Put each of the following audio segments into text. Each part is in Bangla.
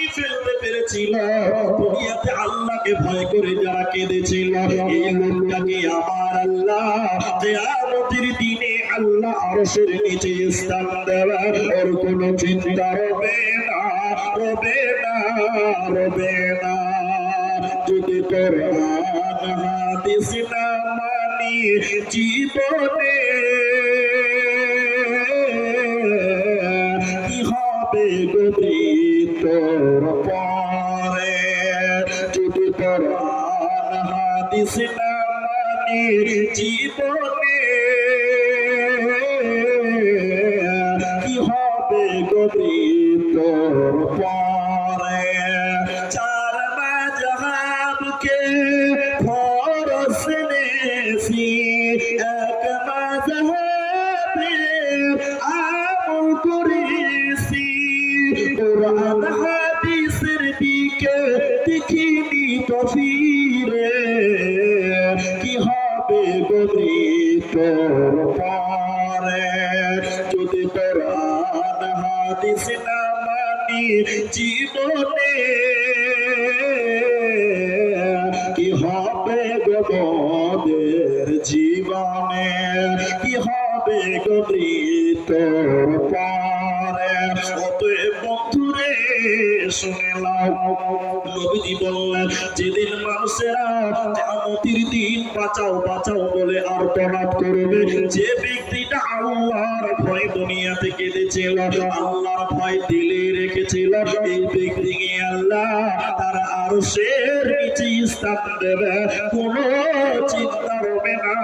বানিয়ে ফেলতে ভয় করে যারা কেঁদেছিল, এই আমার আল্লাহ কিয়ামতের দিনে আল্লাহ আরশের নিচে স্থান দেবে। ওর কোনো চিন্তা হবে না হবে না হবে না। যদি না মানি জীবনে, কি হবে মানি জীবনে কি হবে গতি তোর পরে? চার মাঝহাবকে ফরস নেছি, এক মাঝহাবে আমল করেছি। কোরআন হাদিসের দিকে দেখিনি তো জীবনে কি হবে গরিত বন্ধুরে শুনেলাম নবীজি বললেন, যেদিন মানুষেরা কিয়ামতের দিন বাঁচাও বাঁচাও বলে আর প্রণাম করবে, যে আল্লাহর ভয় দুনিয়াতে কেঁদেছিল আল্লাহর ভয় দিলে রেখেছিল আল্লাহ তার আরশের নিচে স্থান দেবে। কোনো চিন্তা রবে না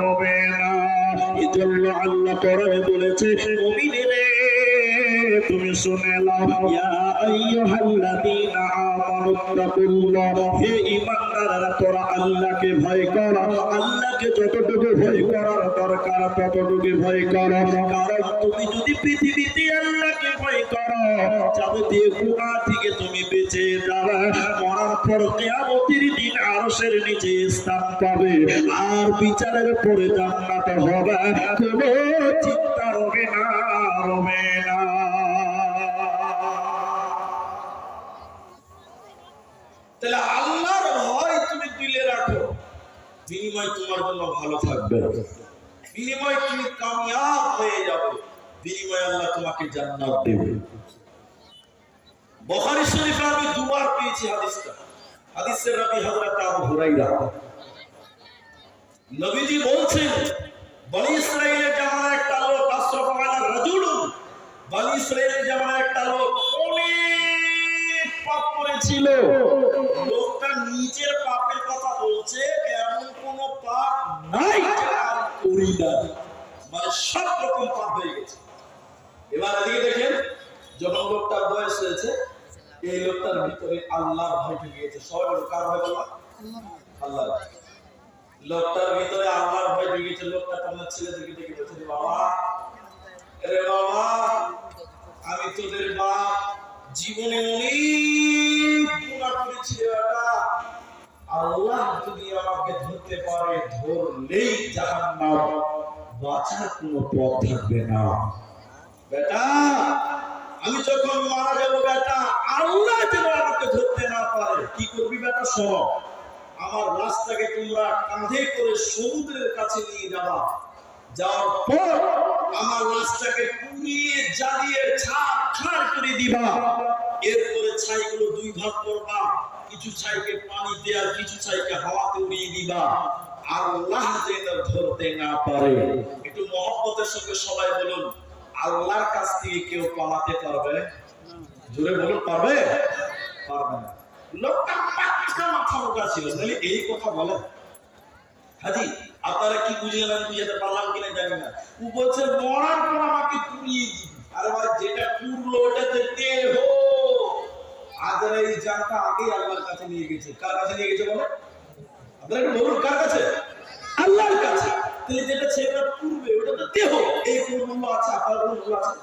রবে না। এজন্য আল্লাহ করে বলেছে, মুমিনেরে তুমি শুনে হে ঈমানদাররা, তোরা আল্লাহকে ভয় করো। আল্লাহকে যতটুকু ভয় করার দরকার ততটুকু ভয় করো। কারণ তুমি যদি পৃথিবীতে আল্লাহকে ভয় করো, যাবতীয় গুনাহ থেকে তুমি বেঁচে যাবে। মরার পর দিন আরশের নিচে স্থান পাবে। আর বিচারের পরে জান্নাত হবে। কোনো চিন্তা রবে না রবে না। তাহলে আল্লাহর ভয় তুমি দিলে রাখো। বিনিময় তোমার জন্য ভালো থাকবে। বিনিময় তুমি কামিয়াব হয়ে যাবে। বিনিময় আল্লাহ তোমাকে জান্নাত দেবে। বুখারী আমি দুবার পেয়েছি হাদিসটা। হাদিসের আবু হুরাইরা নবীজি বলছেন, বনি ইসরাইলের জামানার একটা লোক আশরাফ আলা রাজুলুন। বনি ইসরাইলের জামানার একটা লোক করেছিল লোকটা নিজের পাপের কথা বলছে, এমন কোন পাপ নাই করি না। মানে সব রকম পাপ হয়ে গেছে। এবার এদিকে দেখেন, যখন লোকটার বয়স হয়েছে, এই লোকটার ভিতরে আল্লাহর ভয় ঢুকে গেছে। সবাই কার ভয় বলো আল্লাহ লোকটার ভিতরে আল্লাহর ভয় ঢুকে গেছে। লোকটা তোমার ছেলেদেরকে ডেকে বলছে বাবা, রে বাবা, আমি তোদের বাপ জীবনে অনেক গুনাহ করেছি আল্লাহ যদি আমাকে ধরতে পারে, ধরলেই জাহান্নাম। বাঁচার কোনো পথ থাকবে না। বেটা, আমি যখন মারা যাব বেটা, আল্লাহ যেন আমাকে ধরতে না পারে। কি করবি বেটা, শোনো, আমার রাস্তাকে তোমরা কাঁধে করে সমুদ্রের কাছে নিয়ে যাবা। যাওয়ার পর আমার লাশটাকে পুড়িয়ে জ্বালিয়ে ছাপ খাড় করে দিবা। এরপরে ছাইগুলো দুই ভাগ করবা। কিছু ছাইকে পানিতে আর কিছু ছাইকে হাওয়াতে উড়িয়ে দিবা। আল্লাহ যেন ধরতে না পারে। একটু মহব্বতের সঙ্গে সবাই বলুন, আল্লাহর কাছ থেকে কেউ পালাতে পারবে? জোরে বলুন, পারবে? পারবে না। লোকটা পাক্কা মাথা মোটা ছিল। এই কথা বলে হাজি আপনারা কি বুঝে গেলেন বুঝাতে পারলাম কিনা জানি না। ও বলছে, মরার পর আমাকে পুড়িয়ে দিবি। আরে ভাই, যেটা পুরলো ওটাতে দেহ আজরা এই জানটা আগেই আল্লাহর কাছে নিয়ে গেছে। কার কাছে নিয়ে গেছে বলো? আপনারা একটু বলুন, কার কাছে? আল্লাহর কাছে। তাহলে যেটা ছেলেটা পূর্বে ওটা তো দেহ এই পূর্বগুলো আছে? আপনার পূর্বগুলো আছে?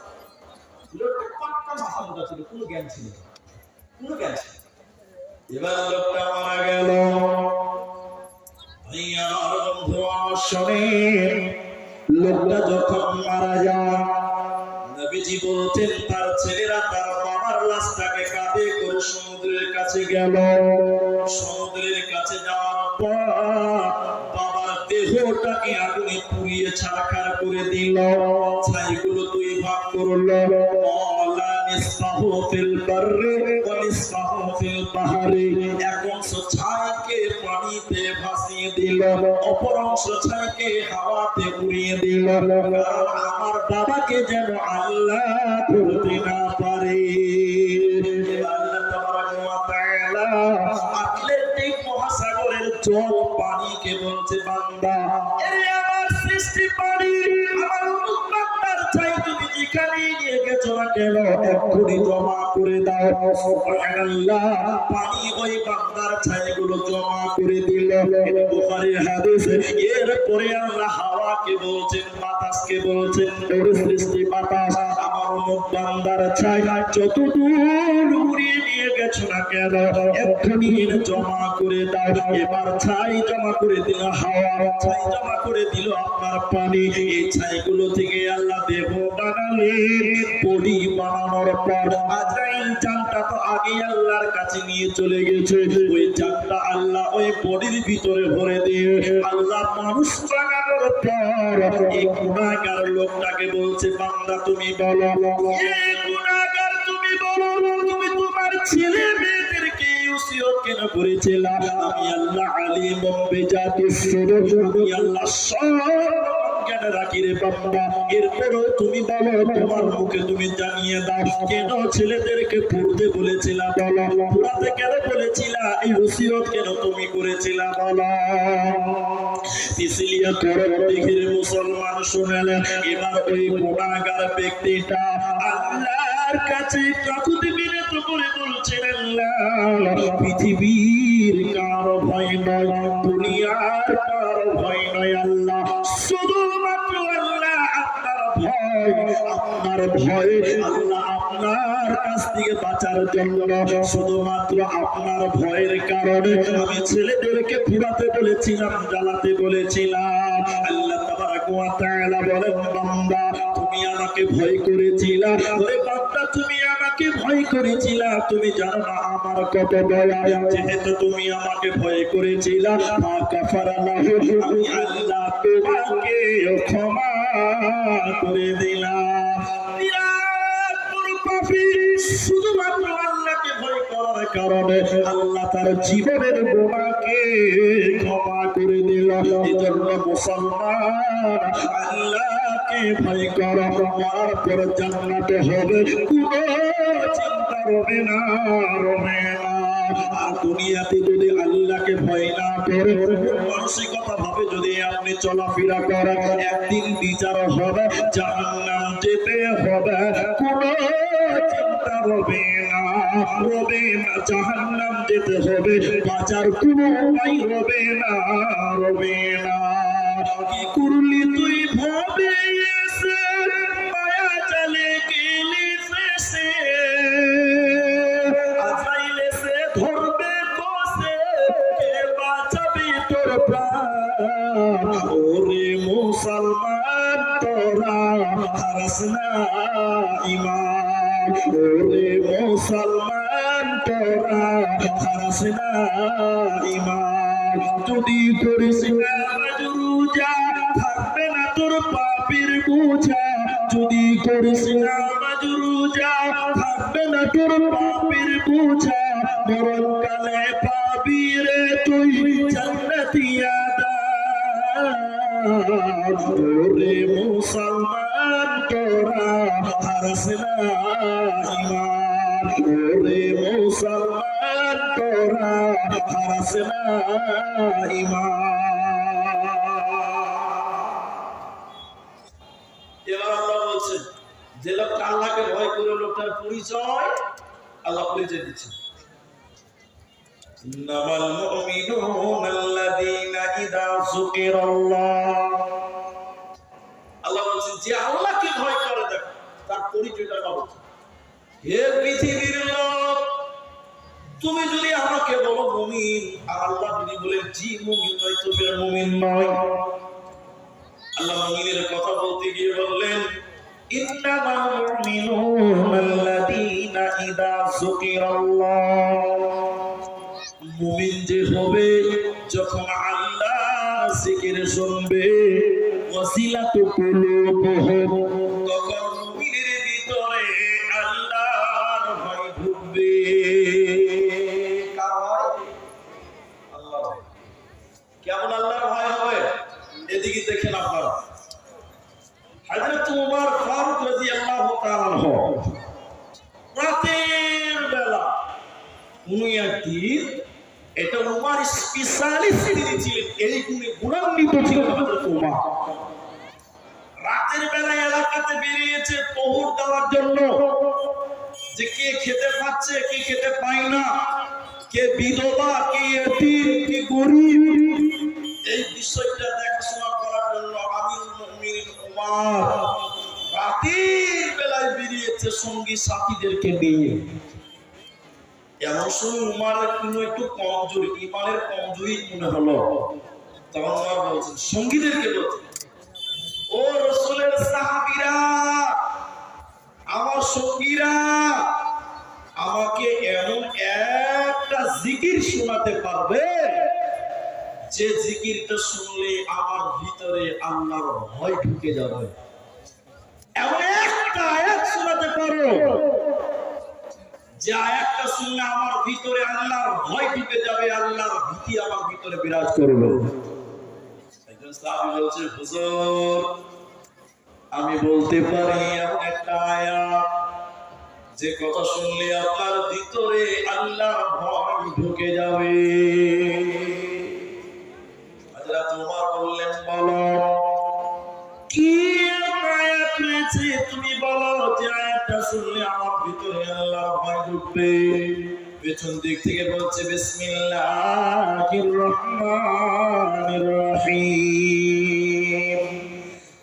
কোনো জ্ঞান ছিল কোনো জ্ঞান ছিল এবার লোকটা মারা গেল। লোকটা যখন মারা যায়, নবীজি বলছেন, তার ছেলেরা তার বাবার লাশটাকে কাঁধে করে সমুদ্রের কাছে গেল। সমুদ্রের কাছে যাওয়ার পর বাবার দেহটাকে আগুনে পুড়িয়ে ছাড়খার করে দিল। ছাইগুলো দুই ভাগ করল। আমার বাবাকে যেন আল্লাহ ধরতে না পারে। আল্লাহ তাবারাক ওয়া তাআলা আটলান্টিক মহাসাগরের জল পানিকে বলছে, বান্দা আমার সৃষ্টি পানি, আমার উন্মত্তার চাই তুমি যেখানে নিয়ে গেছো না কেন? এক্ষুনি জমা করে দাও। সুবহানাল্লাহ। পানি ওই বান্দার ছাইগুলো জমা করে দিল। বুখারীর হাদিস এরপরে আল্লাহ হাওয়াকে বলছেন বাতাসকে বলছেন সৃষ্টি বাতাস বান্দার ছাই যতদূর উড়িয়ে নিয়ে গেছো না কেন? এক্ষুনি জমা করে দাও। এবার ছাই জমা করে দিল হাওয়া, ছাই জমা করে দিল আপনার পানি। এই ছাইগুলো থেকে আল্লাহ দেহ বানালেন বডি বানানোর পর। আজরাইল জানটা তো আগে আল্লাহর কাছে নিয়ে চলে গেছে। ওই জানটা আল্লাহ ওই বডির ভিতরে ভরে দিয়ে আল্লাহ মানুষ বানানোর পর এই গুণাগার লোকটাকে বলছে, বান্দা, তুমি বলো। গুণাগার তুমি বলো, তুমি তোমার ছেলে মেয়েদেরকে উসিয়ত কেন করেছিলা? আমি আল্লাহ আলিম বেজাতি সুরুর আমি আল্লাহ সব রাখি রে এরপরও তুমি বলো, তোমার মুখে তুমি জানিয়ে দাও। কেন ছেলেদেরকে পড়তে বলেছিলা বলো? কেন বলেছিলা? এই কেন তুমি করেছিলা বলো? দিঘির মুসলমান এবার ওই গুণাগার ব্যক্তিটা আল্লাহর কাছে বিনত করে বলছেন আল্লাহ পৃথিবীর কারও ভয় নয়, দুনিয়ার কারও ভয় নয়, আল্লাহ আপনার ভয় আপনার কাছ থেকে বাঁচার জন্য শুধুমাত্র আপনার ভয়ের কারণে আমি ছেলেদেরকে পুরাতে বলেছিলাম, জ্বালাতে বলেছিলাম। আল্লাহ আমাকে ভয় করেছিলা। তুমি জানো না আমার কত দয়া। যেহেতু তুমি আমাকে ভয় করেছিলা, মা কাফারা আমি ক্ষমা করে দিলাম। বিরাট বড় পাপী শুধুমাত্র আল্লাহকে ভয় করার কারণে আল্লাহ তার জীবনের গোনাকে ক্ষমা করে দিল। এই জন্য মুসলমান আল্লাহকে ভয় করা, মরার পর জান্নাতে হবে। কোনো চিন্তা রবে না রবে না। দুনিয়াতে যদি আল্লাহকে ভয় না করে মানসিকতা ভাবে যদি আপনি চলাফেরা করেন, একদিন বিচার হবে, জাহান্নাম যেতে হবে। কোনো চিন্তা রবে না রবে না, জাহান্নাম যেতে হবে। বাঁচার কোনো উপায় রবে না রবে না। কি করলি তুই ভাবে তোরা হারাস না ইমান ওরে মুসলমান তোরা হারাস না ইমান যদি করিস মাজরুজা থাকবে না তোর পাপের বোঝা যদি করিস না মাজরুজা থাকবে না তোর পাপের বোঝা মরণকালে পাবি রে তুই জান্নাতিয়া রে মুসলমান, তোরা হারস না ইমান রে মুসলমান, তোরা হারস না যে লোকটা আল্লাহকে ভয় করে, লোকটার পরিচয় আল্লাহ পরিচয় দিচ্ছেন। যুকিরাল্লাহ আল্লাহ বলছেন, যে আল্লাহকে ভয় করে, দেখো, তার পরিচয়টা পাবো হে পৃথিবীর লোক, তুমি যদি আমাকে বলো মুমিন, আর আল্লাহ যদি বলেন জি, মুমিন নয়, তুমি মুমিন নয়। আল্লাহ মুমিনের কথা বলতে গিয়ে বললেন ইন্নামাল মুমিনুনা আল্লাযীনা ইযা যুকিরাল্লাহ। মুমিন যে হবে, যখন জিকির শুনবে ওয়াসিলাতু কুলুবুহুম তখন মুমিনের ভিতরে আল্লাহর ভয় ঢুকবে। কেমন আল্লাহর ভয় হবে? এদিকে দেখেন আপনারা। হযরত উমর ফারুক রাদিয়াল্লাহু তাআলা রাতের বেলা উনি একদিন এটা উমার স্পেশালিস্ট তিনি এই গুণে গুণান্বিত ছিলেন হযরত উমর রাতের বেলা এলাকাতে বেরিয়েছে পহুর দেওয়ার জন্য। যে কে খেতে পাচ্ছে, কে খেতে পায় না, কে বিধবা, কে এতিম, কে গরিব, এই বিষয়টা দেখাশোনা করার জন্য আমির মুমিনিন উমর রাতের বেলায় বেরিয়েছে সঙ্গী সাথীদেরকে নিয়ে। এমন সময় উমারের একটু কমজোরি, ইমানের কমজোরি মনে হলো? তখন উমার বলছেন, ও রসুলের সাহাবীরা, আমার সঙ্গীরা, আমাকে এমন একটা জিকির শোনাতে পারবে যে জিকিরটা শুনলে আমার ভিতরে আল্লাহর ভয় ঢুকে যাবে। এমন একটা আয়াত শোনাতে পারো। যে আয়াতটা শুনলে আমার ভিতরে আল্লাহর ভয় ঢুকে যাবে, আল্লাহর ভীতি আমার ভিতরে বিরাজ করবে। হুজুর, আমি বলতে পারি এমন একটা আয়াত, যে কথা শুনলে আপনার ভিতরে আল্লাহর ভয় ঢুকে যাবে। হযরত ওমর বললেন, বলো, কি আয়াত রয়েছে তুমি বলো? যে আয়াতটা শুনলে আমার ভিতরে আল্লাহর ভয় ঢুকবে পেছন দিক থেকে বলছে বিসমিল্লাহির রহমানির রহিম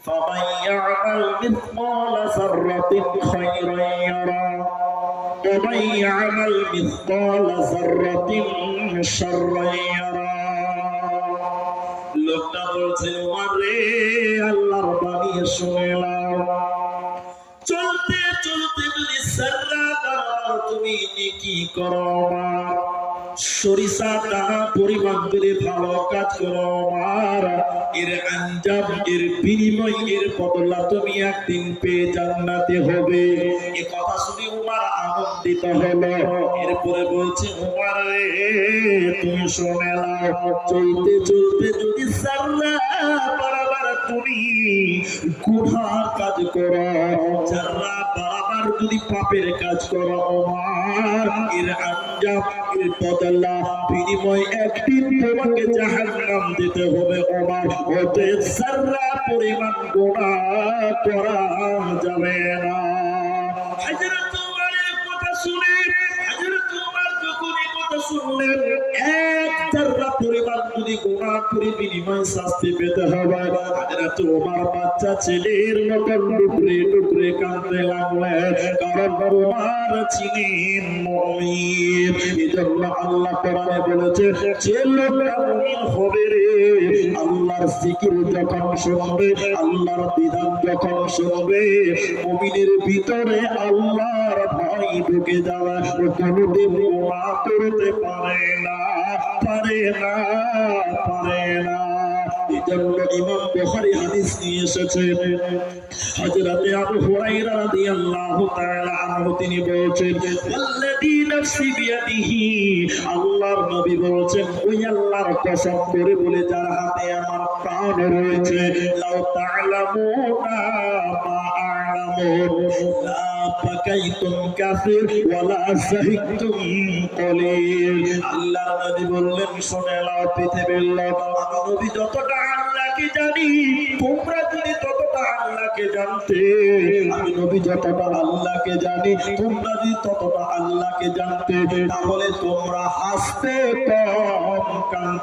فمن يعمل مثقال ذرة خيرا يرى ومن يعمل مثقال ذرة شرا يرى লোকটা বলছে মারে আল্লাহর বাণী শুনে তুমি নেকি করো সরিষা টানা পরিমাণ করে ভালো কাজ করো এর এর বিনিময়, এর বদলা তুমি একদিন পেয়ে জান্নাতে হবে। এ কথা শুনে উমার আনন্দিত হলো। এরপরে বলছে, উমার রে, তুমি শুনে চলতে চলতে যদি সাররা তুমি গুনার কাজ করো। যারা বারবার যদি পাপের কাজ করো, আমার এর আঞ্জাম এর বদলা। বিনিময় একদিন তোমাকে জাহান্নাম দিতে হবে আমার ওতে সাররা পরিমাণ গোনা করা যাবে না। হযরত উমরের কথা শুনে হযরত উমর যখন এই কথা শুনলেন বিনিময় শাস্তি পেতে হবে এজন্য আল্লাহ হবে রে, আল্লাহর জিকির যখন শুনবে, আল্লাহর বিধান যখন শুনবে, মুমিনের ভিতরে আল্লাহর ভয় ঢুকে যাওয়া কোনোদিন গুনাহ করতে পারে না পারে না পারে না। ইমাম তিনি বলেছেন আল্লাহর নবী বলেছেন, ওই আল্লাহর কসম করে বলে যার হাতে আমার প্রাণ রয়েছে, লাউ তা'লামুনা মা যতটা আল্লাহকে জানি, তোমরা যদি ততটা আল্লাহকে জানতে, আমি নবী যতটা তোমরা তাহলে তোমরা হাসতে কম